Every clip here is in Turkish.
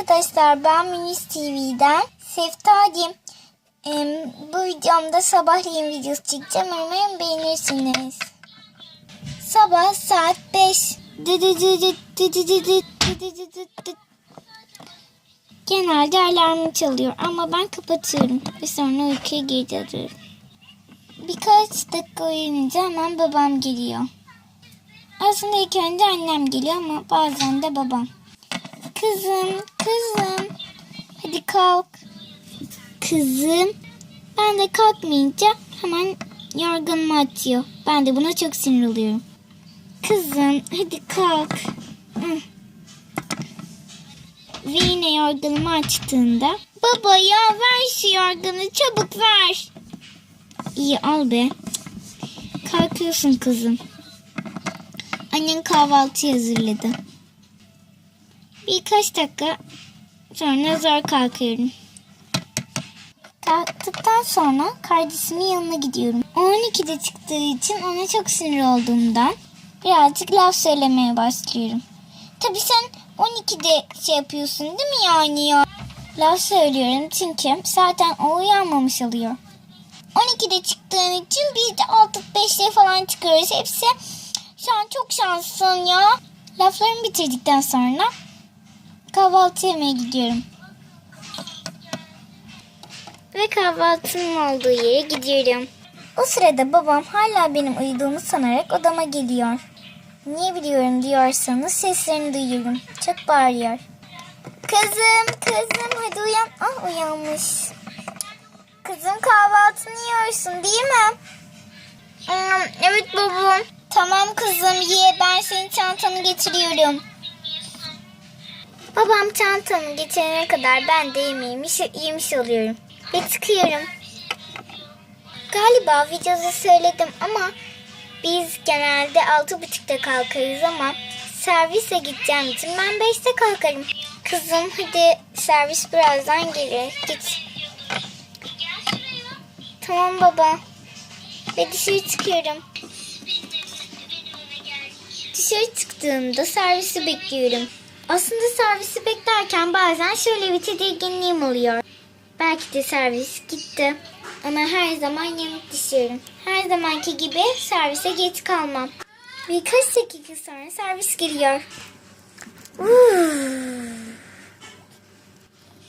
arkadaşlar ben Minis TV'den Sefta'cığım. Bu videomda sabahleyin videosu çekeceğim. Umarım beğenirsiniz. Sabah saat 5. Genelde alarmı çalıyor ama ben kapatıyorum ve sonra uykuya geri alıyorum. Birkaç dakika uyuyunca hemen babam geliyor. Aslında ilk önce annem geliyor ama bazen de babam. Kızım, kızım. Hadi kalk. Kızım. Ben de kalkmayınca hemen yorganımı atıyor. Ben de buna çok sinir oluyorum. Kızım hadi kalk. Ve yine yorganımı açtığında Baba ya ver şu yorganı çabuk ver. İyi al be. Kalkıyorsun kızım. Annen kahvaltı hazırladı. Birkaç dakika sonra zor kalkıyorum. Kalktıktan sonra kardeşimin yanına gidiyorum. O 12'de çıktığı için ona çok sinir olduğumdan birazcık laf söylemeye başlıyorum. Tabii sen 12'de şey yapıyorsun değil mi yani ya? Laf söylüyorum çünkü zaten o uyanmamış oluyor. 12'de çıktığın için biz de 6-5'te falan çıkıyoruz. Hepsi an çok şanslısın ya. Laflarımı bitirdikten sonra kahvaltı yemeye gidiyorum. Ve kahvaltının olduğu yere gidiyorum. O sırada babam hala benim uyuduğumu sanarak odama geliyor. Niye biliyorum diyorsanız seslerini duyuyorum. Çok bağırıyor. Kızım, kızım hadi uyan. Ah uyanmış. Kızım kahvaltını yiyorsun değil mi? Hmm, evet babam. Tamam kızım ye ben senin çantanı getiriyorum. Babam çantamı getirene kadar ben de yemeğimi yemiş oluyorum. Ve çıkıyorum. Galiba videoda söyledim ama biz genelde altı buçukta kalkarız ama servise gideceğim için ben beşte kalkarım. Kızım hadi servis birazdan gelir. Git. Tamam baba. Ve dışarı çıkıyorum. Dışarı çıktığımda servisi bekliyorum. Aslında servisi beklerken bazen şöyle bir tedirginliğim oluyor. Belki de servis gitti. Ama her zaman yemek düşüyorum. Her zamanki gibi servise geç kalmam. Birkaç dakika sonra servis geliyor.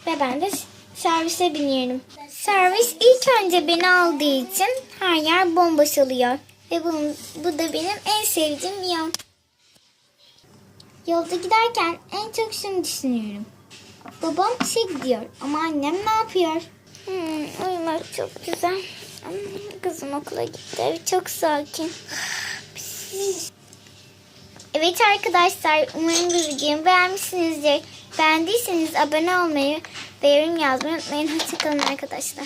Ve ben de servise biniyorum. Servis ilk önce beni aldığı için her yer bomboş oluyor. Ve bu, bu da benim en sevdiğim yan. Yolda giderken en çok şunu düşünüyorum. Babam işe gidiyor ama annem ne yapıyor? Hmm, uyumak çok güzel. Ama Kızım okula gitti. Ev çok sakin. Evet arkadaşlar umarım bu videomu beğenmişsinizdir. Beğendiyseniz abone olmayı ve yorum yazmayı unutmayın. Hoşçakalın arkadaşlar.